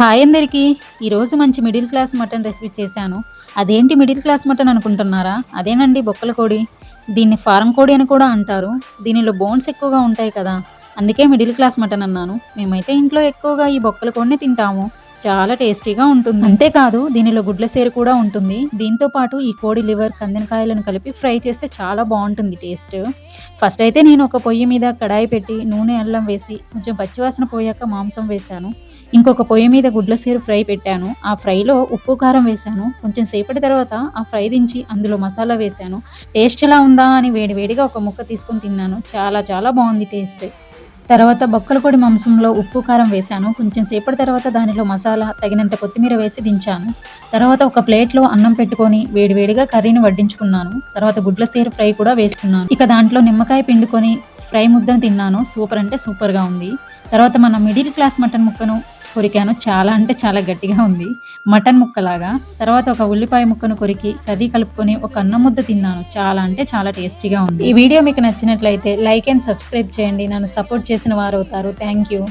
Hi అందరికీ. ఈరోజు మంచి మిడిల్ క్లాస్ మటన్ రెసిపీ చేశాను. అదేంటి మిడిల్ క్లాస్ మటన్ అనుకుంటున్నారా? అదేనండి బొక్కల కోడి. దీన్ని ఫారం కోడి అని కూడా అంటారు. దీనిలో బోన్స్ ఎక్కువగా ఉంటాయి కదా. అందుకే మిడిల్ క్లాస్ మటన్ అన్నాను. మేమైతే ఇంట్లో ఎక్కువగా ఈ బొక్కల కోడిని తింటాము. చాలా టేస్టీగా ఉంటుంది. అంతేకాదు దీనిలో గుడ్ల సేరు కూడా ఉంటుంది. దీంతో పాటు ఈ కోడి లివర్ కందినకాయలను కలిపి ఫ్రై చేస్తే చాలా బాగుంటుంది టేస్ట్. ఫస్ట్ అయితే నేను ఒక పొయ్యి మీద కడాయి పెట్టి నూనె అల్లం వేసి కొంచెం పచ్చివాసన పోయాక మాంసం వేశాను. ఇంకొక పొయ్యి మీద గుడ్ల సేరు ఫ్రై పెట్టాను. ఆ ఫ్రైలో ఉప్పు కారం వేశాను. కొంచెం సేపటి తర్వాత ఆ ఫ్రై దించి అందులో మసాలా వేశాను. టేస్ట్ ఎలా ఉందా అని వేడివేడిగా ఒక ముక్క తీసుకొని తిన్నాను. చాలా చాలా బాగుంది టేస్ట్. తర్వాత బొక్కలకొడి మాంసంలో ఉప్పు కారం వేశాను. కొంచెం సేపటి తర్వాత దానిలో మసాలా తగినంత కొత్తిమీర వేసి దించాను. తర్వాత ఒక ప్లేట్లో అన్నం పెట్టుకొని వేడివేడిగా కర్రీని వడ్డించుకున్నాను. తర్వాత గుడ్ల సేరు ఫ్రై కూడా వేసుకున్నాను ఇక దాంట్లో నిమ్మకాయ పిండుకొని ఫ్రై ముద్దను తిన్నాను. సూపర్ అంటే సూపర్గా ఉంది. తర్వాత మన మిడిల్ క్లాస్ మటన్ ముక్కను కొరికాను చాలా అంటే చాలా గట్టిగా ఉంది. మటన్ ముక్కలాగా. తర్వాత ఒక ఉల్లిపాయ ముక్కను కొరికి కర్రీ కలుపుకొని ఒక అన్నం ముద్ద తిన్నాను. చాలా అంటే చాలా టేస్టీగా ఉంది. ఈ వీడియో మీకు నచ్చినట్లయితే లైక్ అండ్ సబ్స్క్రైబ్ చేయండి. నన్ను సపోర్ట్ చేసిన వారు అవుతారు. Thank you.